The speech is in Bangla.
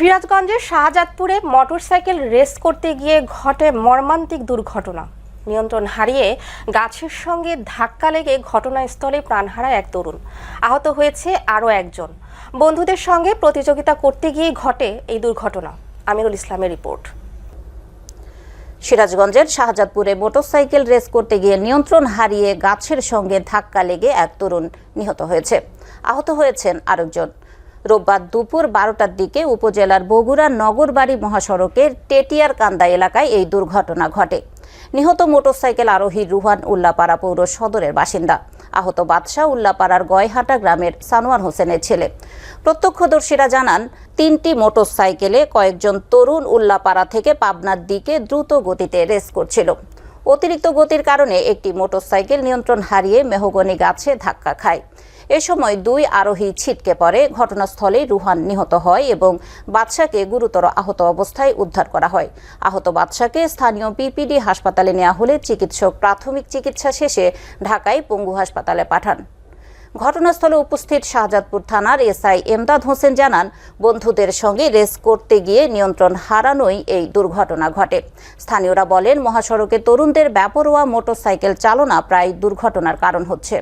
সিরাজগঞ্জের শাহজাদপুরে মোটরসাইকেল রেস করতে গিয়ে ঘটে মর্মান্তিক দুর্ঘটনা। নিয়ন্ত্রণ হারিয়ে গাছের সঙ্গে ধাক্কা লেগে ঘটনাস্থলে প্রাণ হারায় এক তরুণ। আহত হয়েছে আরও একজন। বন্ধুদের সঙ্গে প্রতিযোগিতা করতে গিয়ে ঘটে এই দুর্ঘটনা। আমিরুল ইসলামের রিপোর্ট। সিরাজগঞ্জের শাহজাদপুরে মোটরসাইকেল রেস করতে গিয়ে নিয়ন্ত্রণ হারিয়ে গাছের সঙ্গে ধাক্কা লেগে এক তরুণ নিহত হয়েছে। আহত হয়েছেন আরেকজন। রোববার দুপুর বারোটার দিকে উপজেলার বগুড়া নগরবাড়ি মহাসড়কের টেটিয়ার কান্দা এলাকায় এই দুর্ঘটনা ঘটে। নিহত মোটরসাইকেল আরোহী রুহান উল্লাপাড়া পৌর সদরের বাসিন্দা। আহত বাদশাহ উল্লাপাড়ার গয়হাটা গ্রামের সানোয়ার হোসেনের ছেলে। প্রত্যক্ষদর্শীরা জানান, তিনটি মোটরসাইকেলে কয়েকজন তরুণ উল্লাপাড়া থেকে পাবনার দিকে দ্রুত গতিতে রেস করছিল। অতিরিক্ত গতির কারণে একটি মোটরসাইকেল নিয়ন্ত্রণ হারিয়ে মেহগনি গাছে ধাক্কা খায়। এ সময় দুই আরোহী ছিটকে পড়ে। ঘটনাস্থলেই রুহান নিহত হয় এবং বাদশাকে গুরুতর আহত অবস্থায় উদ্ধার করা হয়। আহত বাদশাকে স্থানীয় পিপিডি হাসপাতালে নেওয়া হলে চিকিৎসক প্রাথমিক চিকিৎসা শেষে ঢাকায় পঙ্গু হাসপাতালে পাঠান। ঘটনাস্থলে উপস্থিত শাহজাদপুর থানার এসআই এমদাদ হোসেন জানান, বন্ধুদের সঙ্গে রেস করতে গিয়ে নিয়ন্ত্রণ হারানোই এই দুর্ঘটনা ঘটে। স্থানীয়রা বলেন, মহাসড়কে তরুণদের ব্যাপরোয়া মোটরসাইকেল চালনা প্রায় দুর্ঘটনার কারণ হচ্ছে।